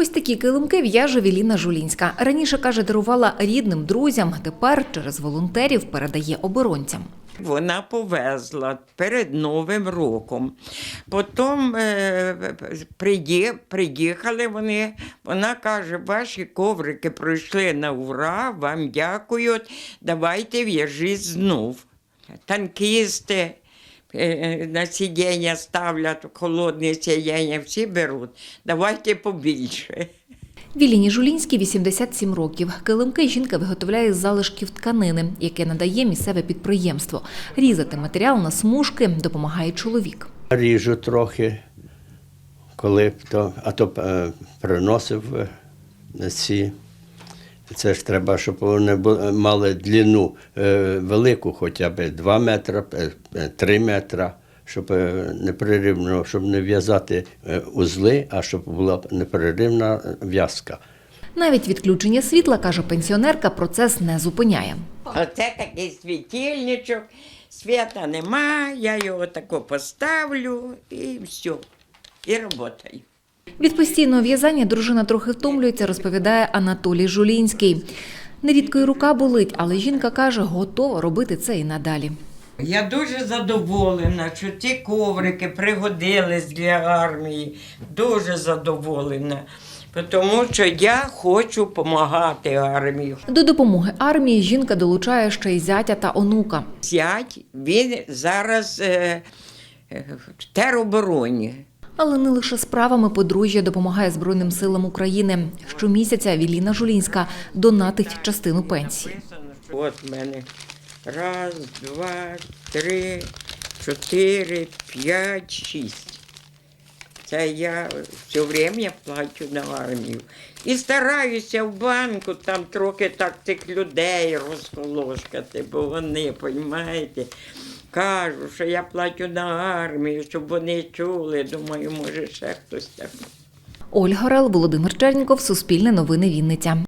Ось такі килимки в'яже Віліна Жулінська. Раніше каже, дарувала рідним друзям. Тепер через волонтерів передає оборонцям. Вона повезла перед Новим роком. Потім е, приїхали вони. Вона каже, ваші коврики пройшли на ура, вам дякують, давайте в'яжіть знов. Танкісти на сидіння ставлять, холодне сидіння, всі беруть. Давайте побільше. Віліні Жулінській 87 років. Килимки жінка виготовляє з залишків тканини, яке надає місцеве підприємство. Різати матеріал на смужки допомагає чоловік. Ріжу трохи, коли б то, а то е, приносив е, на ці. Це ж треба, щоб вони мали длину е, велику, хоча б 2 метри, 3 метри, щоб е, непреривно, щоб не в'язати е, узли, а щоб була непреривна в'язка. Навіть відключення світла, каже пенсіонерка, процес не зупиняє. Оце такий світильничок, свята нема, я його тако поставлю і все. І працюю. Від постійного в'язання дружина трохи втомлюється, розповідає Анатолій Жулінський. Нерідко й рука болить, але жінка каже, готова робити це і надалі. Я дуже задоволена, що ці коврики пригодились для армії. Дуже задоволена. Тому що я хочу допомагати армії. До допомоги армії жінка долучає ще й зятя та онука. Зять, він зараз е, е, в теробороні. Але не лише справами подружжя допомагає Збройним силам України. Щомісяця Віліна Жулінська донатить частину пенсії. От в мене раз, два, три, чотири, п'ять, шість. Це я все время плачу на армію. І стараюся в банку там трохи так цих людей розколошкати, бо вони, розумієте, кажуть, що я плачу на армію, щоб вони чули. Думаю, може, ще хтось так. Ольга Рал, Володимир Черніков, Суспільне новини Вінниця.